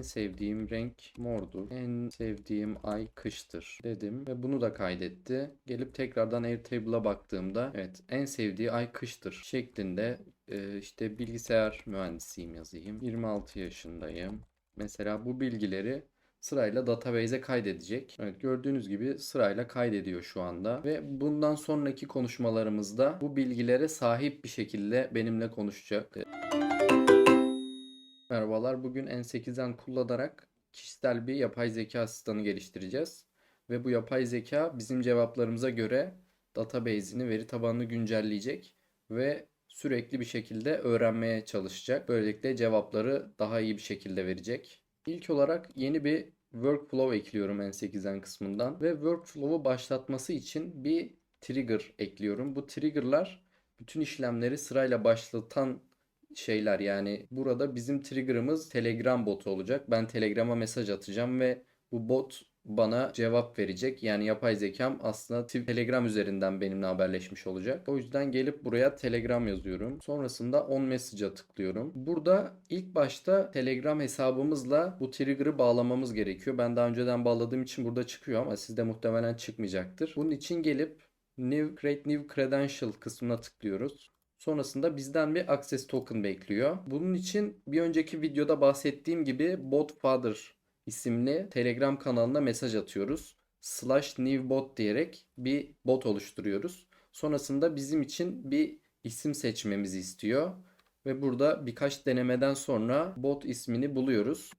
En sevdiğim renk mordur. En sevdiğim ay kıştır dedim ve bunu da kaydetti. Gelip tekrardan Airtable'a baktığımda evet en sevdiği ay kıştır şeklinde e, işte bilgisayar mühendisiyim yazayım. 26 yaşındayım. Mesela bu bilgileri sırayla database'e kaydedecek. Evet gördüğünüz gibi sırayla kaydediyor şu anda ve bundan sonraki konuşmalarımızda bu bilgilere sahip bir şekilde benimle konuşacak. Merhabalar. Bugün N8'den kullanarak kişisel bir yapay zeka asistanı geliştireceğiz. Ve bu yapay zeka bizim cevaplarımıza göre database'ini, veri tabanını güncelleyecek ve sürekli bir şekilde öğrenmeye çalışacak. Böylelikle cevapları daha iyi bir şekilde verecek. İlk olarak yeni bir workflow ekliyorum N8'den kısmından ve workflow'u başlatması için bir trigger ekliyorum. Bu trigger'lar bütün işlemleri sırayla başlatan şeyler yani burada bizim trigger'ımız Telegram botu olacak. Ben Telegram'a mesaj atacağım ve bu bot bana cevap verecek. Yani yapay zekam aslında Telegram üzerinden benimle haberleşmiş olacak. O yüzden gelip buraya Telegram yazıyorum. Sonrasında on message'a tıklıyorum. Burada ilk başta Telegram hesabımızla bu trigger'ı bağlamamız gerekiyor. Ben daha önceden bağladığım için burada çıkıyor ama sizde muhtemelen çıkmayacaktır. Bunun için gelip New Create New Credential kısmına tıklıyoruz. Sonrasında bizden bir access token bekliyor. Bunun için bir önceki videoda bahsettiğim gibi botfather isimli Telegram kanalına mesaj atıyoruz. Slash new bot diyerek bir bot oluşturuyoruz. Sonrasında bizim için bir isim seçmemizi istiyor. Ve burada birkaç denemeden sonra bot ismini buluyoruz.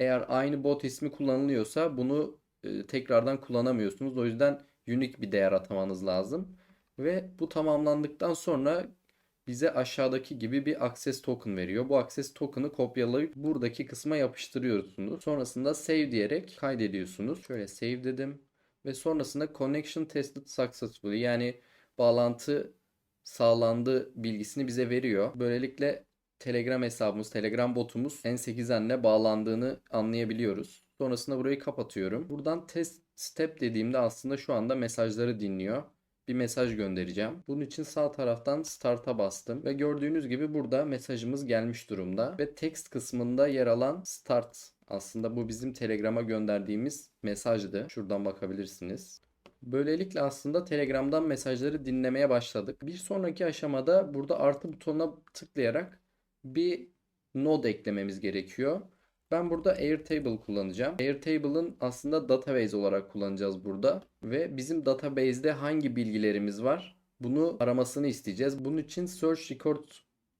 Eğer aynı bot ismi kullanılıyorsa bunu e, tekrardan kullanamıyorsunuz. O yüzden unique bir değer atamanız lazım. Ve bu tamamlandıktan sonra bize aşağıdaki gibi bir access token veriyor. Bu access token'ı kopyalayıp buradaki kısma yapıştırıyorsunuz. Sonrasında save diyerek kaydediyorsunuz. Şöyle save dedim ve sonrasında connection tested successfully yani bağlantı sağlandı bilgisini bize veriyor. Böylelikle Telegram hesabımız, Telegram botumuz N8N'le bağlandığını anlayabiliyoruz. Sonrasında burayı kapatıyorum. Buradan test step dediğimde aslında şu anda mesajları dinliyor bir mesaj göndereceğim. Bunun için sağ taraftan start'a bastım ve gördüğünüz gibi burada mesajımız gelmiş durumda ve text kısmında yer alan start aslında bu bizim Telegram'a gönderdiğimiz mesajdı. Şuradan bakabilirsiniz. Böylelikle aslında Telegram'dan mesajları dinlemeye başladık. Bir sonraki aşamada burada artı butonuna tıklayarak bir node eklememiz gerekiyor. Ben burada Airtable kullanacağım. Airtable'ın aslında database olarak kullanacağız burada. Ve bizim database'de hangi bilgilerimiz var? Bunu aramasını isteyeceğiz. Bunun için Search Record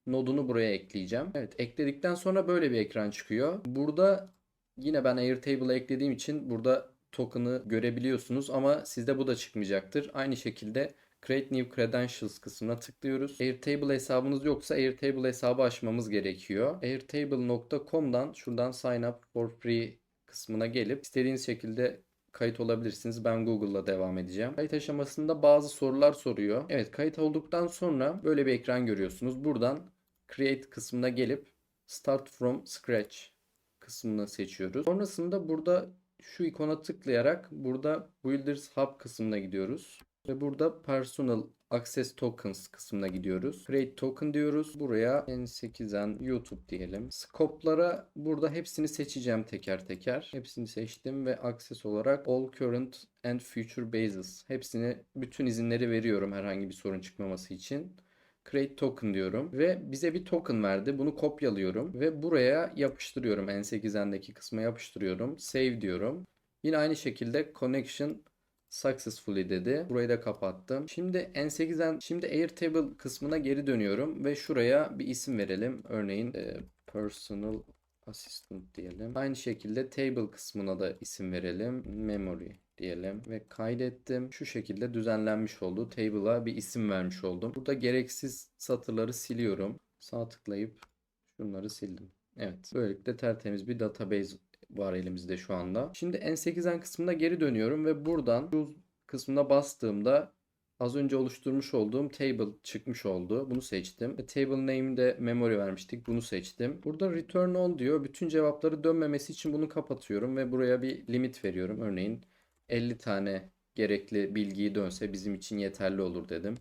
nodunu buraya ekleyeceğim. Evet ekledikten sonra böyle bir ekran çıkıyor. Burada yine ben Airtable'a eklediğim için burada token'ı görebiliyorsunuz ama sizde bu da çıkmayacaktır. Aynı şekilde Create New Credentials kısmına tıklıyoruz. Airtable hesabınız yoksa Airtable hesabı açmamız gerekiyor. Airtable.com'dan şuradan Sign Up for Free kısmına gelip istediğiniz şekilde kayıt olabilirsiniz. Ben Google'la devam edeceğim. Kayıt aşamasında bazı sorular soruyor. Evet kayıt olduktan sonra böyle bir ekran görüyorsunuz. Buradan Create kısmına gelip Start from Scratch kısmını seçiyoruz. Sonrasında burada şu ikona tıklayarak burada Builders Hub kısmına gidiyoruz. Ve burada Personal Access Tokens kısmına gidiyoruz. Create Token diyoruz. Buraya N8'en YouTube diyelim. Scope'lara burada hepsini seçeceğim teker teker. Hepsini seçtim ve Access olarak All Current and Future Bases. Hepsini bütün izinleri veriyorum herhangi bir sorun çıkmaması için. Create token diyorum ve bize bir token verdi. Bunu kopyalıyorum ve buraya yapıştırıyorum. N8'endeki kısma yapıştırıyorum. Save diyorum. Yine aynı şekilde connection successfully dedi. Burayı da kapattım. Şimdi N8'den şimdi Airtable kısmına geri dönüyorum ve şuraya bir isim verelim. Örneğin e, personal assistant diyelim. Aynı şekilde table kısmına da isim verelim. Memory diyelim ve kaydettim. Şu şekilde düzenlenmiş oldu. Table'a bir isim vermiş oldum. Burada gereksiz satırları siliyorum. Sağ tıklayıp şunları sildim. Evet. Böylelikle tertemiz bir database var elimizde şu anda. Şimdi N8'en kısmına geri dönüyorum ve buradan şu kısmına bastığımda az önce oluşturmuş olduğum table çıkmış oldu. Bunu seçtim. Ve table name'de memory vermiştik. Bunu seçtim. Burada return all diyor. Bütün cevapları dönmemesi için bunu kapatıyorum ve buraya bir limit veriyorum. Örneğin 50 tane gerekli bilgiyi dönse bizim için yeterli olur dedim.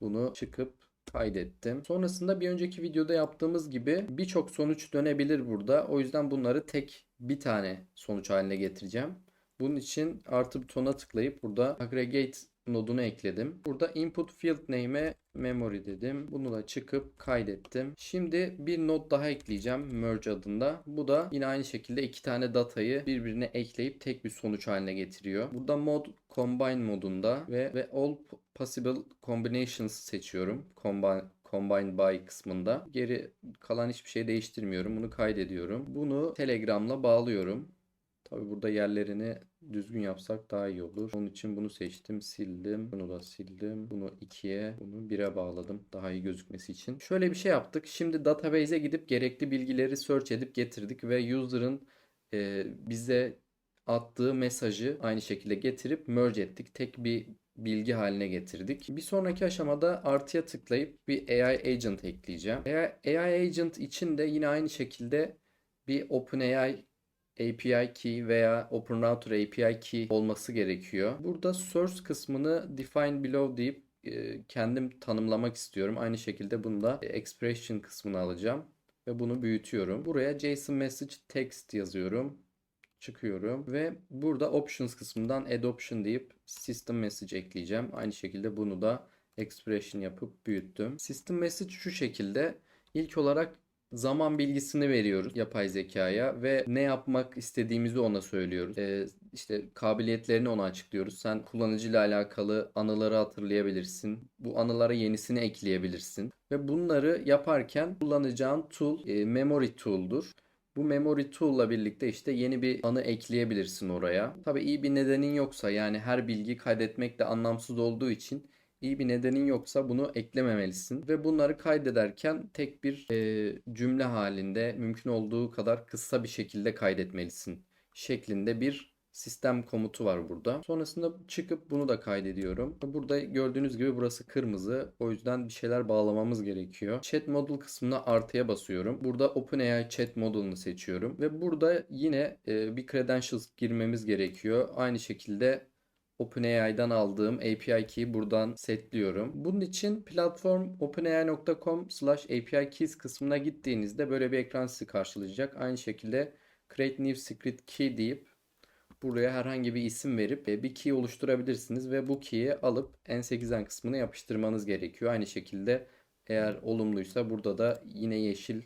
Bunu çıkıp kaydettim. Sonrasında bir önceki videoda yaptığımız gibi birçok sonuç dönebilir burada. O yüzden bunları tek bir tane sonuç haline getireceğim. Bunun için artı butonuna tıklayıp burada aggregate nodunu ekledim. Burada input field name'e memory dedim. Bunu da çıkıp kaydettim. Şimdi bir node daha ekleyeceğim merge adında. Bu da yine aynı şekilde iki tane datayı birbirine ekleyip tek bir sonuç haline getiriyor. Burada mod combine modunda ve ve all possible combinations seçiyorum. Combine Combine by kısmında. Geri kalan hiçbir şey değiştirmiyorum. Bunu kaydediyorum. Bunu Telegram'la bağlıyorum. Tabi burada yerlerini düzgün yapsak daha iyi olur. Onun için bunu seçtim, sildim. Bunu da sildim. Bunu 2'ye, bunu 1'e bağladım. Daha iyi gözükmesi için. Şöyle bir şey yaptık. Şimdi database'e gidip gerekli bilgileri search edip getirdik ve user'ın e, bize attığı mesajı aynı şekilde getirip merge ettik. Tek bir bilgi haline getirdik. Bir sonraki aşamada artıya tıklayıp bir AI agent ekleyeceğim. AI agent için de yine aynı şekilde bir OpenAI API key veya OpenRouter API key olması gerekiyor. Burada source kısmını define below deyip e, kendim tanımlamak istiyorum. Aynı şekilde bunu da expression kısmını alacağım ve bunu büyütüyorum. Buraya JSON message text yazıyorum. Çıkıyorum ve burada options kısmından add option deyip system message ekleyeceğim. Aynı şekilde bunu da expression yapıp büyüttüm. System message şu şekilde. İlk olarak zaman bilgisini veriyoruz yapay zekaya ve ne yapmak istediğimizi ona söylüyoruz. Ee, işte kabiliyetlerini ona açıklıyoruz. Sen kullanıcıyla alakalı anıları hatırlayabilirsin. Bu anılara yenisini ekleyebilirsin. Ve bunları yaparken kullanacağın tool e, memory tool'dur. Bu memory tool'la birlikte işte yeni bir anı ekleyebilirsin oraya. Tabii iyi bir nedenin yoksa yani her bilgi kaydetmek de anlamsız olduğu için iyi bir nedenin yoksa bunu eklememelisin. Ve bunları kaydederken tek bir e, cümle halinde mümkün olduğu kadar kısa bir şekilde kaydetmelisin. Şeklinde bir sistem komutu var burada. Sonrasında çıkıp bunu da kaydediyorum. Burada gördüğünüz gibi burası kırmızı. O yüzden bir şeyler bağlamamız gerekiyor. Chat model kısmına artıya basıyorum. Burada OpenAI chat model'ını seçiyorum. Ve burada yine e, bir credentials girmemiz gerekiyor. Aynı şekilde OpenAI'dan aldığım API key'i buradan setliyorum. Bunun için platform openai.com slash API keys kısmına gittiğinizde böyle bir ekran sizi karşılayacak. Aynı şekilde create new secret key deyip buraya herhangi bir isim verip e, bir key oluşturabilirsiniz ve bu key'i alıp N8'en kısmına yapıştırmanız gerekiyor. Aynı şekilde eğer olumluysa burada da yine yeşil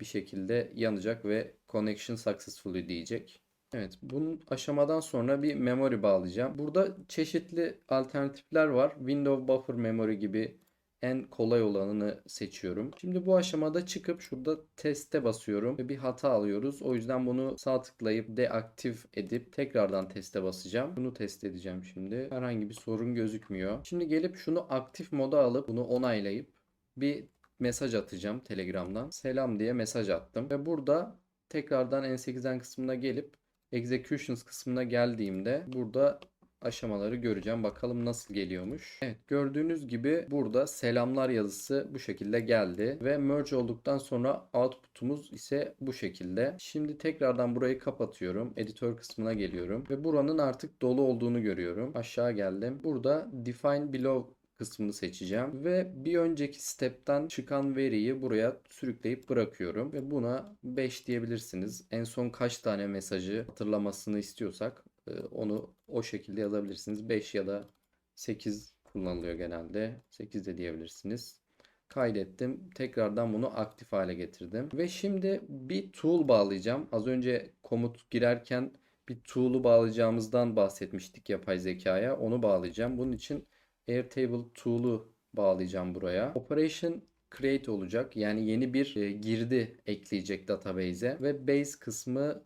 bir şekilde yanacak ve connection successfully diyecek. Evet, bunun aşamadan sonra bir memory bağlayacağım. Burada çeşitli alternatifler var. Window Buffer Memory gibi en kolay olanını seçiyorum. Şimdi bu aşamada çıkıp şurada teste basıyorum ve bir hata alıyoruz. O yüzden bunu sağ tıklayıp deaktif edip tekrardan teste basacağım. Bunu test edeceğim şimdi. Herhangi bir sorun gözükmüyor. Şimdi gelip şunu aktif moda alıp bunu onaylayıp bir mesaj atacağım Telegram'dan. Selam diye mesaj attım ve burada tekrardan N8'den kısmına gelip executions kısmına geldiğimde burada aşamaları göreceğim. Bakalım nasıl geliyormuş. Evet gördüğünüz gibi burada selamlar yazısı bu şekilde geldi. Ve merge olduktan sonra output'umuz ise bu şekilde. Şimdi tekrardan burayı kapatıyorum. Editör kısmına geliyorum. Ve buranın artık dolu olduğunu görüyorum. Aşağı geldim. Burada define below kısmını seçeceğim ve bir önceki step'ten çıkan veriyi buraya sürükleyip bırakıyorum ve buna 5 diyebilirsiniz. En son kaç tane mesajı hatırlamasını istiyorsak onu o şekilde yazabilirsiniz. 5 ya da 8 kullanılıyor genelde. 8 de diyebilirsiniz. Kaydettim. Tekrardan bunu aktif hale getirdim. Ve şimdi bir tool bağlayacağım. Az önce komut girerken bir tool'u bağlayacağımızdan bahsetmiştik yapay zekaya. Onu bağlayacağım. Bunun için Airtable tool'u bağlayacağım buraya. Operation create olacak. Yani yeni bir e, girdi ekleyecek database'e ve base kısmı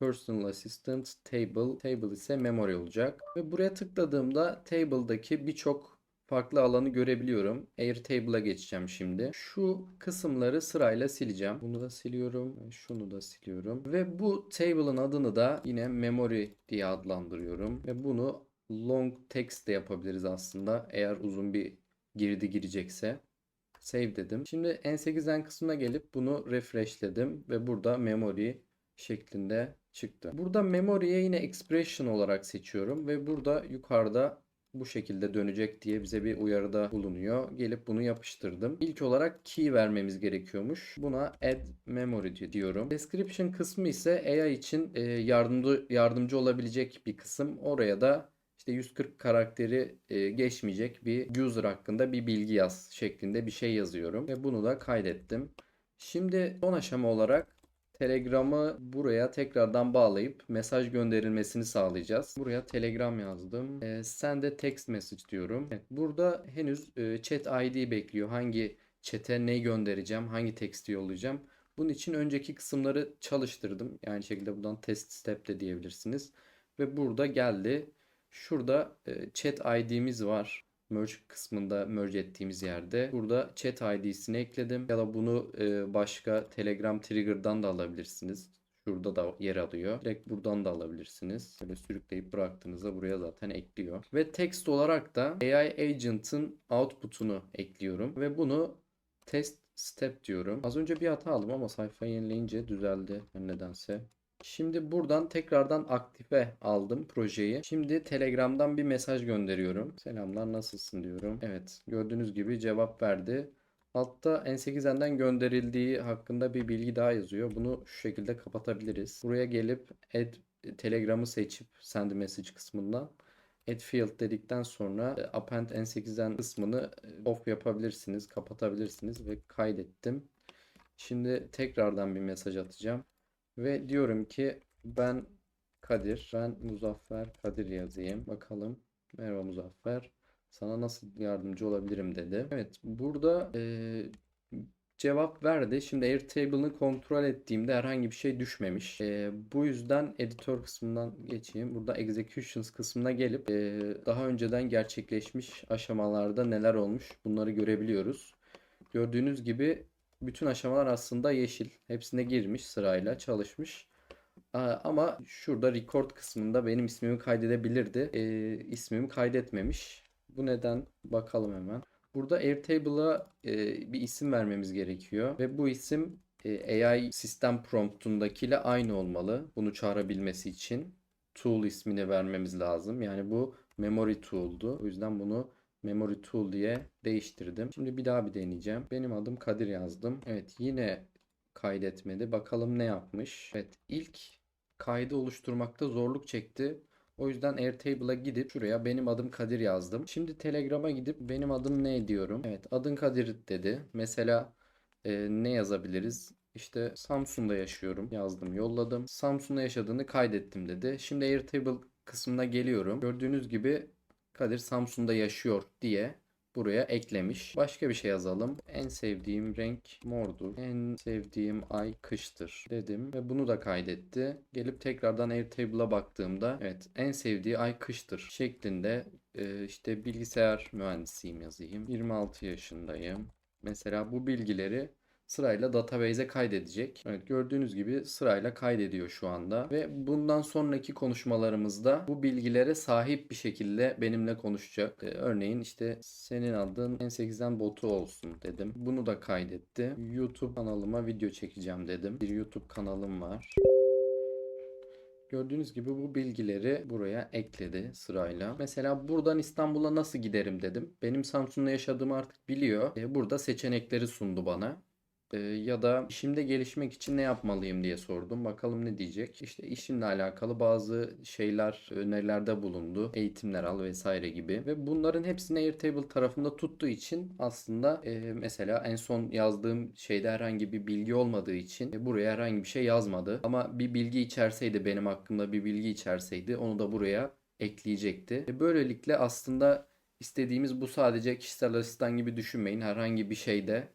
personal assistant table. Table ise memory olacak. Ve buraya tıkladığımda table'daki birçok farklı alanı görebiliyorum. Airtable'a geçeceğim şimdi. Şu kısımları sırayla sileceğim. Bunu da siliyorum. Şunu da siliyorum. Ve bu table'ın adını da yine memory diye adlandırıyorum. Ve bunu long text de yapabiliriz aslında. Eğer uzun bir girdi girecekse. Save dedim. Şimdi N8'den kısmına gelip bunu refreshledim ve burada memory şeklinde çıktı. Burada memory'ye yine expression olarak seçiyorum ve burada yukarıda bu şekilde dönecek diye bize bir uyarıda bulunuyor. Gelip bunu yapıştırdım. İlk olarak key vermemiz gerekiyormuş. Buna add memory diyorum. Description kısmı ise AI için e, yardımcı yardımcı olabilecek bir kısım. Oraya da işte 140 karakteri e, geçmeyecek bir user hakkında bir bilgi yaz şeklinde bir şey yazıyorum ve bunu da kaydettim. Şimdi son aşama olarak Telegram'ı buraya tekrardan bağlayıp mesaj gönderilmesini sağlayacağız. Buraya Telegram yazdım. E, send a text message diyorum. Evet, burada henüz e, chat ID bekliyor. Hangi chat'e ne göndereceğim, hangi teksti yollayacağım. Bunun için önceki kısımları çalıştırdım. Yani şekilde buradan test step de diyebilirsiniz. Ve burada geldi. Şurada e, chat ID'miz var. Merge kısmında merge ettiğimiz yerde. Burada chat ID'sini ekledim. Ya da bunu e, başka Telegram Trigger'dan da alabilirsiniz. Şurada da yer alıyor. Direkt buradan da alabilirsiniz. Böyle sürükleyip bıraktığınızda buraya zaten ekliyor. Ve text olarak da AI Agent'ın output'unu ekliyorum. Ve bunu test step diyorum. Az önce bir hata aldım ama sayfayı yenileyince düzeldi nedense. Şimdi buradan tekrardan aktife aldım projeyi. Şimdi Telegram'dan bir mesaj gönderiyorum. Selamlar nasılsın diyorum. Evet gördüğünüz gibi cevap verdi. Altta N8N'den gönderildiği hakkında bir bilgi daha yazıyor. Bunu şu şekilde kapatabiliriz. Buraya gelip add Telegram'ı seçip send message kısmından add field dedikten sonra e, append N8N kısmını e, off yapabilirsiniz, kapatabilirsiniz ve kaydettim. Şimdi tekrardan bir mesaj atacağım. Ve diyorum ki ben Kadir, ben Muzaffer Kadir yazayım. Bakalım. Merhaba Muzaffer. Sana nasıl yardımcı olabilirim dedi. Evet burada e, cevap verdi. Şimdi Airtable'ını kontrol ettiğimde herhangi bir şey düşmemiş. E, bu yüzden editör kısmından geçeyim. Burada executions kısmına gelip e, daha önceden gerçekleşmiş aşamalarda neler olmuş bunları görebiliyoruz. Gördüğünüz gibi bütün aşamalar aslında yeşil. Hepsine girmiş sırayla çalışmış. Ama şurada record kısmında benim ismimi kaydedebilirdi. E, ismimi kaydetmemiş. Bu neden? Bakalım hemen. Burada Airtable'a e, bir isim vermemiz gerekiyor. Ve bu isim e, AI sistem promptundakiyle aynı olmalı. Bunu çağırabilmesi için. Tool ismini vermemiz lazım. Yani bu memory tool'du. O yüzden bunu Memory Tool diye değiştirdim. Şimdi bir daha bir deneyeceğim. Benim adım Kadir yazdım. Evet yine kaydetmedi. Bakalım ne yapmış. Evet ilk kaydı oluşturmakta zorluk çekti. O yüzden Airtable'a gidip şuraya benim adım Kadir yazdım. Şimdi Telegram'a gidip benim adım ne diyorum. Evet adın Kadir dedi. Mesela e, ne yazabiliriz? İşte Samsun'da yaşıyorum yazdım yolladım. Samsun'da yaşadığını kaydettim dedi. Şimdi Airtable kısmına geliyorum. Gördüğünüz gibi Kadir Samsun'da yaşıyor diye buraya eklemiş. Başka bir şey yazalım. En sevdiğim renk mordur. En sevdiğim ay kıştır dedim ve bunu da kaydetti. Gelip tekrardan Airtable'a baktığımda evet en sevdiği ay kıştır şeklinde e, işte bilgisayar mühendisiyim yazayım. 26 yaşındayım. Mesela bu bilgileri sırayla database'e kaydedecek. Evet gördüğünüz gibi sırayla kaydediyor şu anda ve bundan sonraki konuşmalarımızda bu bilgilere sahip bir şekilde benimle konuşacak. Ee, örneğin işte senin adın N8'den botu olsun dedim. Bunu da kaydetti. YouTube kanalıma video çekeceğim dedim. Bir YouTube kanalım var. Gördüğünüz gibi bu bilgileri buraya ekledi sırayla. Mesela buradan İstanbul'a nasıl giderim dedim. Benim Samsun'da yaşadığımı artık biliyor. E, burada seçenekleri sundu bana. Ee, ya da işimde gelişmek için ne yapmalıyım diye sordum. Bakalım ne diyecek. İşte işimle alakalı bazı şeyler, önerilerde bulundu. Eğitimler al vesaire gibi. Ve bunların hepsini Airtable tarafında tuttuğu için aslında e, mesela en son yazdığım şeyde herhangi bir bilgi olmadığı için e, buraya herhangi bir şey yazmadı. Ama bir bilgi içerseydi benim hakkımda bir bilgi içerseydi onu da buraya ekleyecekti. E, böylelikle aslında istediğimiz bu sadece kişisel asistan gibi düşünmeyin. Herhangi bir şeyde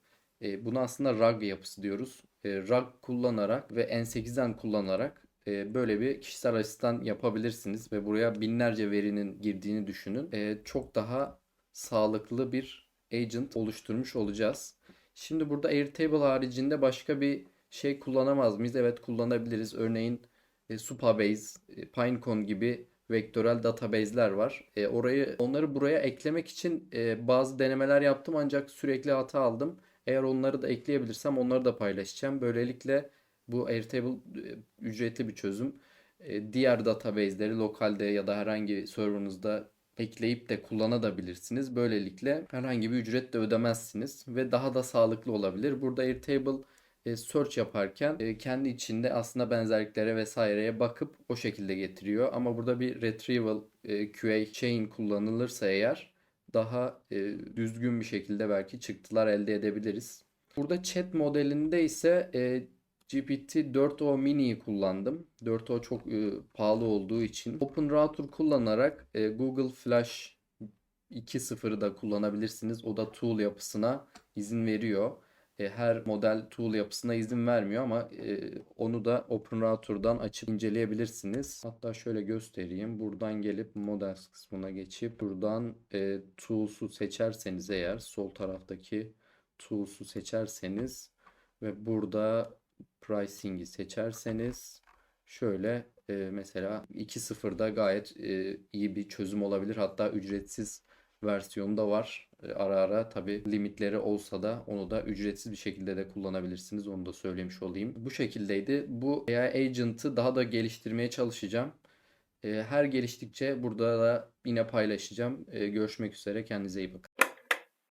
e, buna aslında RAG yapısı diyoruz. E, RAG kullanarak ve N8'den kullanarak e, böyle bir kişisel asistan yapabilirsiniz ve buraya binlerce verinin girdiğini düşünün. E, çok daha sağlıklı bir agent oluşturmuş olacağız. Şimdi burada Airtable haricinde başka bir şey kullanamaz mıyız? Evet kullanabiliriz. Örneğin e, Supabase, e, Pinecone gibi vektörel database'ler var. E, orayı onları buraya eklemek için e, bazı denemeler yaptım ancak sürekli hata aldım. Eğer onları da ekleyebilirsem onları da paylaşacağım. Böylelikle bu Airtable e, ücretli bir çözüm. E, diğer database'leri lokalde ya da herhangi serverınızda ekleyip de kullanabilirsiniz. Böylelikle herhangi bir ücret de ödemezsiniz ve daha da sağlıklı olabilir. Burada Airtable e, search yaparken kendi içinde aslında benzerliklere vesaireye bakıp o şekilde getiriyor. Ama burada bir retrieval QA chain kullanılırsa eğer daha e, düzgün bir şekilde belki çıktılar elde edebiliriz. Burada chat modelinde ise e, GPT-4o Mini'yi kullandım. 4o çok e, pahalı olduğu için. OpenRouter kullanarak e, Google Flash 2.0'ı da kullanabilirsiniz. O da tool yapısına izin veriyor. E, her model tool yapısına izin vermiyor ama e, onu da OpenRouter'dan açıp inceleyebilirsiniz. Hatta şöyle göstereyim. Buradan gelip Models kısmına geçip buradan e, Tools'u seçerseniz eğer sol taraftaki Tools'u seçerseniz ve burada Pricing'i seçerseniz şöyle e, mesela 2.0'da gayet iyi bir çözüm olabilir. Hatta ücretsiz versiyonu da var. E, Ara ara tabii limitleri olsa da onu da ücretsiz bir şekilde de kullanabilirsiniz. Onu da söylemiş olayım. Bu şekildeydi. Bu AI Agent'ı daha da geliştirmeye çalışacağım. E, Her geliştikçe burada da yine paylaşacağım. E, Görüşmek üzere. Kendinize iyi bakın.